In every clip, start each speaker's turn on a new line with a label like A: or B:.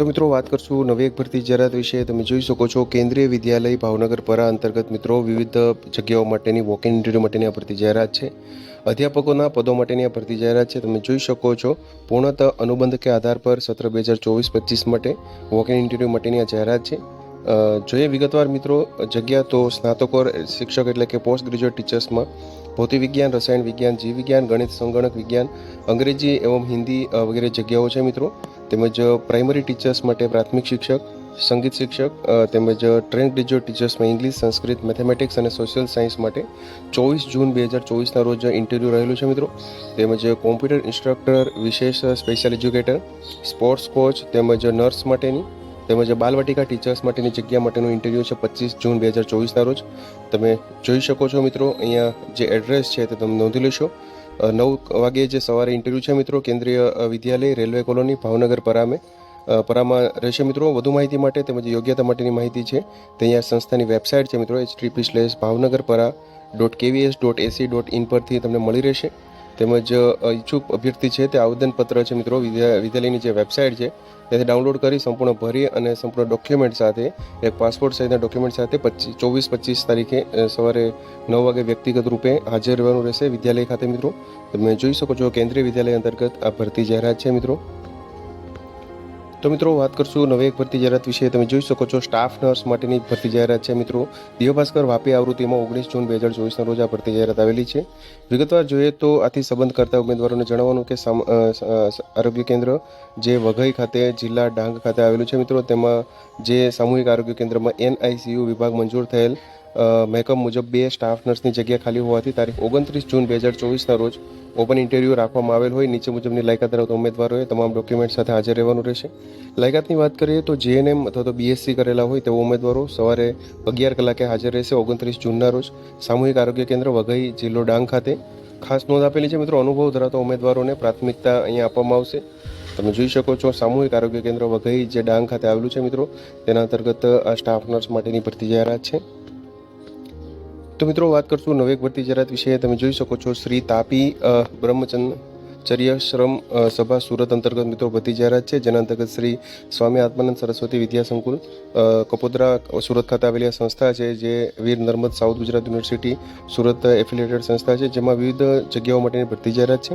A: તો મિત્રો વાત કરશું નવી એક ભરતી જાહેરાત વિશે. તમે જોઈ શકો છો કેન્દ્રીય વિદ્યાલય ભાવનગર પરા અંતર્ગત મિત્રો વિવિધ જગ્યાઓ માટેની વોક ઇન ઇન્ટરવ્યૂ માટેની આ ભરતી જાહેરાત છે. અધ્યાપકોના પદો માટેની આ ભરતી જાહેરાત છે. તમે જોઈ શકો છો પૂર્ણતઃ અનુબંધ કે આધાર પર સત્ર બે હજાર ચોવીસ પચીસ માટે વોક ઇન ઇન્ટરવ્યૂ માટેની આ જાહેરાત છે. જોઈએ વિગતવાર મિત્રો જગ્યા તો સ્નાતકોર, શિક્ષક એટલે કે પોસ્ટ ગ્રેજ્યુએટ ટીચર્સમાં ભૌતિક વિજ્ઞાન, રસાયણ વિજ્ઞાન જીવ વિજ્ઞાન ગણિત, સંગણક વિજ્ઞાન, અંગ્રેજી એવમ હિન્દી વગેરે જગ્યાઓ છે મિત્રો. તેમજ પ્રાઇમરી ટીચર્સ માટે પ્રાથમિક શિક્ષક, સંગીત શિક્ષક તેમજ ટ્રેન્ડ ડિજો ટીચર્સમાં ઇંગ્લિશ, સંસ્કૃત, મેથેમેટિક્સ અને સોશિયલ સાયન્સ માટે ચોવીસ જૂન બે હજાર ચોવીસના રોજ ઇન્ટરવ્યૂ રહેલું છે મિત્રો. તેમજ કોમ્પ્યુટર ઇન્સ્ટ્રક્ટર, વિશેષ સ્પેશિયલ એજ્યુકેટર, સ્પોર્ટ્સ કોચ તેમજ નર્સ માટેની, તેમજ બાલવાટિકા ટીચર્સ માટેની જગ્યા માટેનું ઇન્ટરવ્યૂ છે પચીસ જૂન બે હજાર ચોવીસના રોજ. તમે જોઈ શકો છો મિત્રો, અહીંયા જે એડ્રેસ છે તે તમે નોંધી લેશો. નવ વાગે જે સવારે ઇન્ટરવ્યૂ છે મિત્રો, કેન્દ્રીય વિદ્યાલય, રેલવે કોલોની, ભાવનગર પરામે. પરામાં રહેશે મિત્રો, વધુ માહિતી માટે તેમજ યોગ્યતા માટેની માહિતી છે. તે અહીંયા સંસ્થાની વેબસાઇટ છે મિત્રો H ટ્રીપી slash Bhavnagar Para dot KVS dot AC dot in પરથી તમને મળી રહેશે. તેમજ ઈચ્છુક અભ્યર્થી છે તે આવેદનપત્ર છે મિત્રો વિદ્યા વિદ્યાલયની જે વેબસાઇટ છે, ત્યાંથી ડાઉનલોડ કરી સંપૂર્ણ ભરી અને સંપૂર્ણ ડોક્યુમેન્ટ સાથે, એક પાસપોર્ટ સહિતના ડોક્યુમેન્ટ સાથે પચીસ ચોવીસ પચીસ તારીખે સવારે નવ વાગે વ્યક્તિગત રૂપે હાજર રહેવાનું રહેશે વિદ્યાલય ખાતે મિત્રો. તમે જોઈ શકો છો કેન્દ્રીય વિદ્યાલય અંતર્ગત આ ભરતી જાહેરાત છે મિત્રો. તો મિત્રો, વાત કરશું નવી એક ભરતી જાહેરાત વિશે. તમે જોઈ શકો છો, સ્ટાફ નર્સ માટેની ભરતી જાહેરાત છે મિત્રો. દિવ્યભાસ્કર વાપી આવૃત્તિમાં ઓગણીસ જૂન બે હજાર ચોવીસના રોજ આ ભરતી જાહેરાત આવેલી છે. વિગતવાર જોઈએ તો આથી સંબંધ કરતા ઉમેદવારોને જણાવવાનું કે આરોગ્ય કેન્દ્ર જે વઘઈ ખાતે, જિલ્લા ડાંગ ખાતે આવેલું છે મિત્રો. તેમાં જે સામૂહિક આરોગ્ય કેન્દ્રમાં એનઆઈસીયુ વિભાગ મંજૂર થયેલ મહેકમ મુજબ બે સ્ટાફ નર્સની જગ્યા ખાલી હોવાથી તારીખ ઓગણત્રીસ જૂન બે હજાર ચોવીસના રોજ ઓપન ઇન્ટરવ્યૂ રાખવામાં આવેલ હોય. નીચે મુજબની લાયકાત ધરાવતા ઉમેદવારોએ તમામ ડોક્યુમેન્ટ સાથે હાજર રહેવાનું રહેશે. લાયકાતની વાત કરીએ તો જેએનએમ અથવા તો બીએસસી કરેલા હોય તેવા ઉમેદવારો સવારે અગિયાર કલાકે હાજર રહેશે ઓગણત્રીસ જૂનના રોજ. સામૂહિક આરોગ્ય કેન્દ્ર વઘઈ જિલ્લો ડાંગ ખાતે. ખાસ નોંધ આપેલી છે મિત્રો, અનુભવ ધરાવતા ઉમેદવારોને પ્રાથમિકતા અહીંયા આપવામાં આવશે. તમે જોઈ શકો છો, સામૂહિક આરોગ્ય કેન્દ્ર વઘઈ જે ડાંગ ખાતે આવેલું છે મિત્રો, તેના અંતર્ગત આ સ્ટાફ નર્સ માટેની ભરતી જાહેરાત છે. તો મિત્રો વાત કરશું નવેક ભરતી જરાત વિશે. તમે જોઈ શકો છો શ્રી તાપી અ, બ્રહ્મચર્યાશ્રમ અ, સભા સુરત અંતર્ગત મિત્રો ભરતી જાહેરાત છે જેના અંતર્ગત શ્રી સ્વામી આત્માનંદ સરસ્વતી વિદ્યા સંકુલ કપોદરા સુરત ખાતે આવેલી આ સંસ્થા છે જે Veer Narmad south Gujarat university Surat affiliated સંસ્થા છે જેમાં વિવિધ જગ્યાઓ માટેની ભરતી જાહેરાત છે.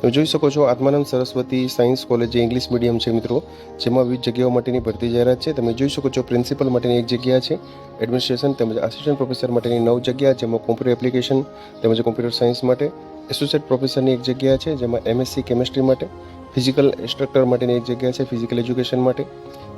A: તમે જોઈ શકો છો આત્માનંદ સરસ્વતી સાયન્સ કોલેજ જે ઇંગ્લિશ મીડિયમ છે મિત્રો જેમાં વિવિધ જગ્યાઓ માટેની ભરતી જાહેરાત છે. તમે જોઈ શકો છો પ્રિન્સિપલ માટેની એક જગ્યા છે એડમિનિસ્ટ્રેશન તેમજ આસિસ્ટન્ટ પ્રોફેસર માટેની નવ જગ્યા જેમાં કોમ્પ્યુટર એપ્લિકેશન તેમજ કોમ્પ્યુટર સાયન્સ માટે એસોસિએટ પ્રોફેસરની એક જગ્યા છે, જેમાં એમએસસી કેમિસ્ટ્રી માટે ફિઝિકલ ઇન્સ્ટ્રક્ટર માટેની એક જગ્યા છે ફિઝિકલ એજ્યુકેશન માટે.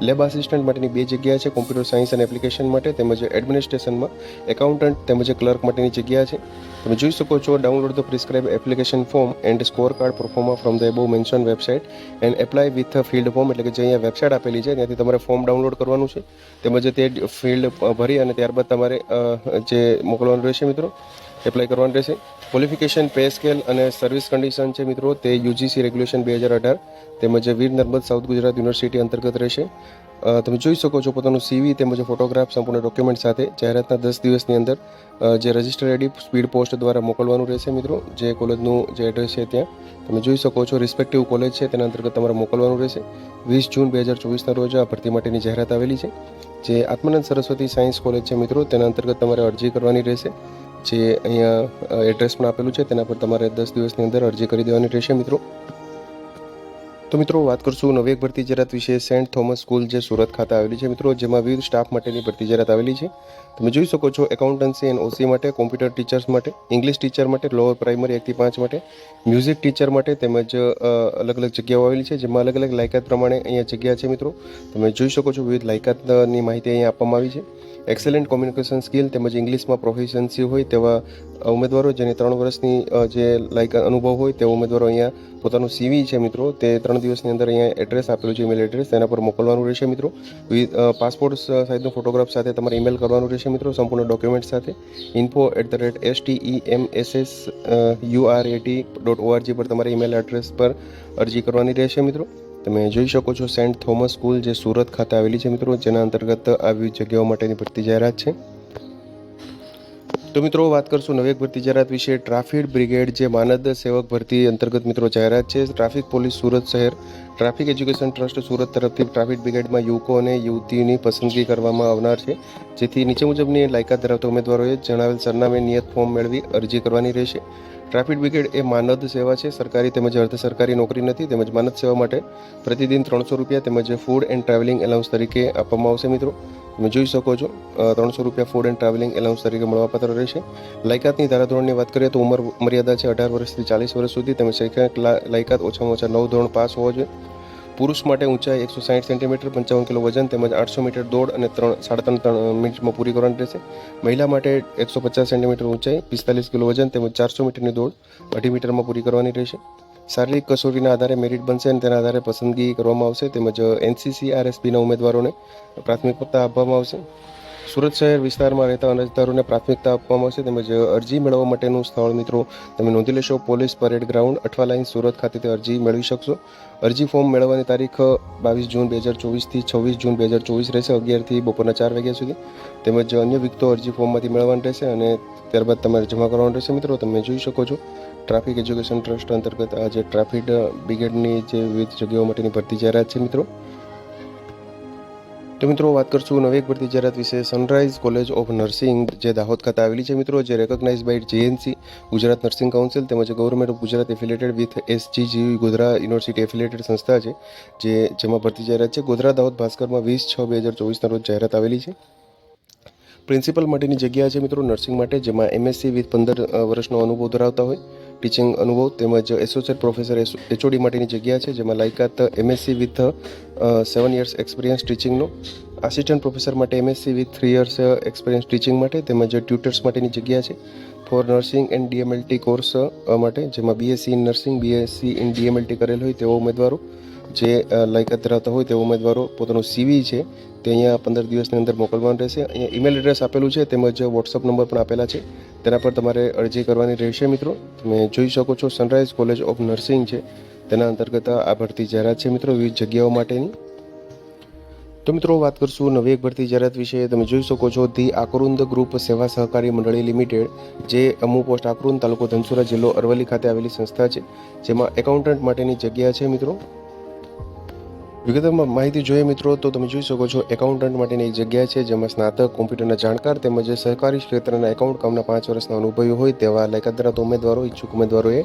A: લેબ આસિસ્ટન્ટ માટેની બે જગ્યા છે કોમ્પ્યુટર સાયન્સ અને એપ્લિકેશન માટે, તેમજ એડમિનિસ્ટ્રેશનમાં એકાઉન્ટન્ટ તેમજ ક્લર્ક માટેની જગ્યા છે. તમે જોઈ શકો છો download the prescribe application form and score card proforma from the above mention website and apply with filled form એટલે કે જે અહીંયા વેબસાઇટ આપેલી છે, ત્યાંથી તમારે ફોર્મ ડાઉનલોડ કરવાનું છે. તેમજ તે ફિલ્ડ ભરી અને ત્યારબાદ તમારે જે મોકલવાનું રહેશે મિત્રો. એપ્લાય કરવાનું રહેશે. ક્વોલિફિકેશન પે સ્કેલ અને સર્વિસ કન્ડિશન છે મિત્રો, તે યુજીસી રેગ્યુલેશન બે હજાર અઢાર તેમજ વીર નર્મદ સાઉથ ગુજરાત યુનિવર્સિટી અંતર્ગત રહેશે. તમે જોઈ શકો છો પોતાનું સીવી તેમજ ફોટોગ્રાફ સંપૂર્ણ ડોક્યુમેન્ટ સાથે. જાહેરાતના દસ દિવસની અંદર જે રજિસ્ટર આઈડી સ્પીડ પોસ્ટ દ્વારા મોકલવાનું રહેશે મિત્રો, જે કોલેજનું જે એડ્રેસ છે ત્યાં. તમે જોઈ શકો છો રિસ્પેક્ટિવ કોલેજ છે, તેના અંતર્ગત તમારે મોકલવાનું રહેશે. વીસ જૂન બે હજાર ચોવીસના રોજ આ ભરતી માટેની જાહેરાત આવેલી છે. જે આત્માનંદ સરસ્વતી સાયન્સ કોલેજ છે મિત્રો, તેના અંતર્ગત તમારે અરજી કરવાની રહેશે. જે અહીંયા એડ્રેસ પણ આપેલું છે, તેના પર તમારે દસ દિવસની અંદર અરજી કરી દેવાની રહેશે મિત્રો. તો મિત્રો, વાત કરશું નવી એક ભરતી જરાત વિશે. સેન્ટ થોમસ સ્કૂલ જે સુરત ખાતે આવેલી છે મિત્રો, જેમાં વિવિધ સ્ટાફ માટેની ભરતી જરાત આવેલી છે. તમે જોઈ શકો છો એકાઉન્ટન્સી એન્ડ ઓસી માટે કોમ્પ્યુટર ટીચર્સ માટે ઇંગ્લિશ ટીચર માટે લોઅર પ્રાઇમરી એકથી પાંચ માટે મ્યુઝિક ટીચર માટે તેમજ અલગ અલગ જગ્યાઓ આવેલી છે, જેમાં અલગ અલગ લાયકાત પ્રમાણે અહીંયા જગ્યા છે મિત્રો. તમે જોઈ શકો છો વિવિધ લાયકાતની માહિતી અહીંયા આપવામાં આવી છે. એક્સેલન્ટ કોમ્યુનિકેશન સ્કિલ તેમજ ઇંગ્લિશમાં પ્રોફિશન્સી હોય તેવા ઉમેદવારો જેને ત્રણ વર્ષની જે લાયક અનુભવ હોય તે ઉમેદવારો અહીંયા પોતાનું સીવી છે મિત્રો, તે ત્રણ દિવસની અંદર અહીંયા એડ્રેસ આપેલું છે ઈમેલ એડ્રેસ તેના પર મોકલવાનું રહેશે મિત્રો. પાસપોર્ટ સાઇઝનો ફોટોગ્રાફ સાથે તમારે ઈમેલ કરવાનું રહેશે મિત્રો, સંપૂર્ણ ડોક્યુમેન્ટ સાથે. Info at the rate S T M S S U R A T dot O R G પર તમારે ઈમેલ એડ્રેસ પર અરજી કરવાની રહેશે મિત્રો. તમે જોઈ શકો છો સેન્ટ થોમસ સ્કૂલ જે સુરત ખાતે આવેલી છે મિત્રો, જેના અંતર્ગત આવી જગ્યાઓ માટેની ભરતી જાહેરાત છે. તો મિત્રો, વાત કરશું નવી ભરતી જાહેરાત વિશે. ટ્રાફિક બ્રિગેડ જે માનદ સેવક ભરતી અંતર્ગત મિત્રો જાહેરાત છે. ટ્રાફિક પોલીસ સુરત શહેર, ટ્રાફિક એજ્યુકેશન ટ્રસ્ટ સુરત તરફથી ટ્રાફિક બ્રિગેડમાં યુવકો અને યુવતીની પસંદગી કરવામાં આવનાર છે. જેથી નીચે મુજબની લાયકાત ધરાવતા ઉમેદવારોએ જણાવેલ સરનામે નિયત ફોર્મ મેળવી અરજી કરવાની રહેશે. ટ્રાફિક બ્રિગેડ એ માનદ સેવા છે. સરકારી તેમજ અર્ધ સરકારી નોકરી નથી, તેમજ માનદ સેવા માટે પ્રતિદિન ત્રણસો રૂપિયા તેમજ ફૂડ એન્ડ ટ્રાવેલિંગ એલાઉન્સ તરીકે આપવામાં આવશે મિત્રો. તમે જોઈ શકો છો ત્રણસો રૂપિયા ફૂડ એન્ડ ટ્રાવેલિંગ એલાઉન્સ તરીકે મળવાપાત્ર રહેશે. લાયકાતની ધારાધોરણની વાત કરીએ તો ઉંમર મર્યાદા છે અઢાર વર્ષથી ચાલીસ વર્ષ સુધી. તેમજ શૈક્ષણિક લાયકાત ઓછામાં ઓછા નવ ધોરણ પાસ હોવો જોઈએ. પુરુષ માટે ઊંચાઈ એકસો સાઠ સેન્ટીમીટર, પંચાવન કિલો વજન તેમજ આઠસો મીટર દોડ અને ત્રણ સાડા ત્રણ ત્રણ મિનિટમાં પૂરી કરવાની રહેશે. મહિલા માટે એકસો પચાસ સેન્ટીમીટર ઊંચાઈ, પિસ્તાલીસ કિલો વજન તેમજ ચારસો મીટરની દોડ અઢી મીટરમાં પૂરી કરવાની રહેશે. શારીરિક કસોટીના આધારે મેરિટ બનશે અને તેના આધારે પસંદગી કરવામાં આવશે તેમજ એનસીસી આરએસબીના ઉમેદવારોને પ્રાથમિકતા આપવામાં આવશે. સુરત શહેર વિસ્તારમાં રહેતા અરજદારોને પ્રાથમિકતા આપવામાં આવશે તેમજ અરજી મેળવવા માટેનું સ્થળ મિત્રો તમે નોંધી લેશો. Police parade ground Athwa line Surat ખાતેથી અરજી મેળવી શકશો. અરજી ફોર્મ મેળવવાની તારીખ બાવીસ જૂન બે હજાર ચોવીસથી છવ્વીસ જૂન બે હજાર ચોવીસ રહેશે અગિયારથી બપોરના ચાર વાગ્યા સુધી. તેમજ અન્ય વિગતો અરજી ફોર્મમાંથી મેળવવાની રહેશે અને ત્યારબાદ તમારે જમા કરવાનું રહેશે મિત્રો. તમે જોઈ શકો છો, ટ્રાફિક એજ્યુકેશન ટ્રસ્ટ અંતર્ગત આજે ટ્રાફિક બ્રિગેડની જે વિવિધ જગ્યાઓ માટેની ભરતી જાહેરાત છે મિત્રો. તો મિત્રો, વાત કરશું નવી ભરતી જાહેરાત વિશે. સનરાઈઝ કોલેજ ઓફ નર્સિંગ જે દાહોદ ખાતે આવેલી છે મિત્રો, જે recognize by GNC Gujarat nursing council તેમજ government of Gujarat affiliated with SGG Godhra university affiliated સંસ્થા છે, જે, જેમાં ભરતી જાહેરાત છે. ગોધરા દાહોદ ભાસ્કરમાં વીસ છ બે હજાર ચોવીસના રોજ જાહેરાત આવેલી છે. પ્રિન્સિપલ માટેની જગ્યા છે મિત્રો નર્સિંગ માટે, જેમાં એમએસસી વિથ પંદર વર્ષનો અનુભવ ધરાવતા હોય. ટીચિંગ અનુભવ તેમજ એસોસિએટ પ્રોફેસર એચઓડી માટેની જગ્યા છે, જેમાં લાયકાત MSc with seven years experience ટીચિંગનો assistant professor માટે MSc with three years experience teaching માટે તેમજ ટ્યુટર્સ માટેની જગ્યા છે. For nursing and DMLT course માટે, જેમાં BSc in nursing BSc in DMLT કરેલ હોય તેવા ઉમેદવારો જે લાયકાત ધરાવતા હોય તે ઉમેદવારો પોતાનું સીવી છે તે અહીંયા પંદર દિવસની અંદર મોકલવાનું રહેશે. અહીંયા ઈમેલ એડ્રેસ આપેલું છે તેમજ વોટ્સઅપ નંબર પણ આપેલા છે. તેના પર તમારે અરજી કરવાની રહેશે મિત્રો. તમે જોઈ શકો છો સનરાઈઝ કોલેજ ઓફ નર્સિંગ છે. તેના અંતર્ગત આ ભરતી જાહેરાત છે મિત્રો વિવિધ જગ્યાઓ માટેની. તો મિત્રો વાત કરશું નવી એક ભરતી જાહેરાત વિશે. તમે જોઈ શકો છો ધી આકરુંદ ગ્રુપ સેવા સહકારી મંડળી લિમિટેડ, જે અમુ પોસ્ટ આકરુંદ તાલુકો ધનસુરા જિલ્લો અરવલ્લી ખાતે આવેલી સંસ્થા છે. જેમાં એકાઉન્ટન્ટ માટેની જગ્યા છે મિત્રો. વિગતમાં માહિતી જોઈએ મિત્રો, તો તમે જોઈ શકો છો એકાઉન્ટન્ટ માટેની એક જગ્યા છે, જેમાં સ્નાતક, કોમ્પ્યુટરના જાણકાર તેમજ સહકારી ક્ષેત્રના એકાઉન્ટ કામના પાંચ વર્ષના અનુભવી હોય તેવા લાયકાત ધરાવતા ઉમેદવારો, ઈચ્છુક ઉમેદવારોએ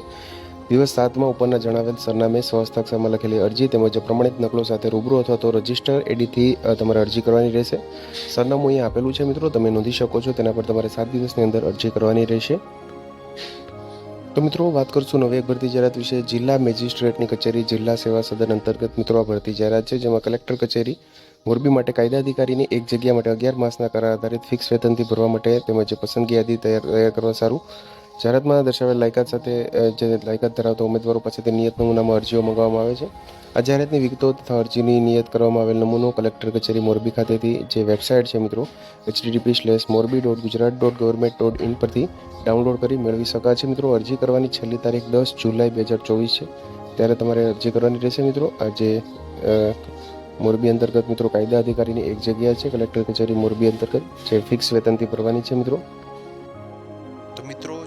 A: દિવસ સાતમાં ઉપરના જણાવેલ સરનામે સ્વહસ્તાક્ષરમાં લખેલી અરજી તેમજ પ્રમાણિત નકલો સાથે રૂબરૂ અથવા તો રજિસ્ટર એડીથી તમારે અરજી કરવાની રહેશે. સરનામું અહીંયા આપેલું છે મિત્રો, તમે નોંધી શકો છો, તેના પર તમારે સાત દિવસની અંદર અરજી કરવાની રહેશે. તો મિત્રો, વાત કરશું નવી એક ભરતી જાહેરાત વિશે. જિલ્લા મેજિસ્ટ્રેટની કચેરી, જિલ્લા સેવા સદન અંતર્ગત મિત્રો આ ભરતી જાહેરાત છે, જેમાં કલેક્ટર કચેરી, મોરબી માટે કાયદા અધિકારીની એક જગ્યા માટે અગિયાર માસના કરાર આધારિત ફિક્સ વેતનથી ભરવા માટે તેમજ પસંદગી યાદી તૈયાર કરવા સારું. જાહેરાતમાં દર્શાવેલ લાયકાત સાથે જે લાયકાત ધરાવતા ઉમેદવારો પાસેથી નિયત નમૂનામાં અરજીઓ મંગાવવામાં આવે છે. આ જાહેરાતની વિગતો તથા અરજીની નિયત કરવામાં આવેલ નમૂનો કલેક્ટર કચેરી મોરબી ખાતેથી જે વેબસાઇટ છે મિત્રો HDDP slash Morbi dot Gujarat dot government dot in પરથી ડાઉનલોડ કરી મેળવી શકાય છે મિત્રો. અરજી કરવાની છેલ્લી તારીખ દસ જુલાઈ બે હજાર ચોવીસ છે. ત્યારે તમારે અરજી કરવાની રહેશે મિત્રો. આ જે મોરબી અંતર્ગત મિત્રો કાયદા અધિકારીની એક જગ્યા છે, કલેક્ટર કચેરી મોરબી અંતર્ગત, જે ફિક્સ વેતનથી ભરવાની છે મિત્રો.
B: તો મિત્રો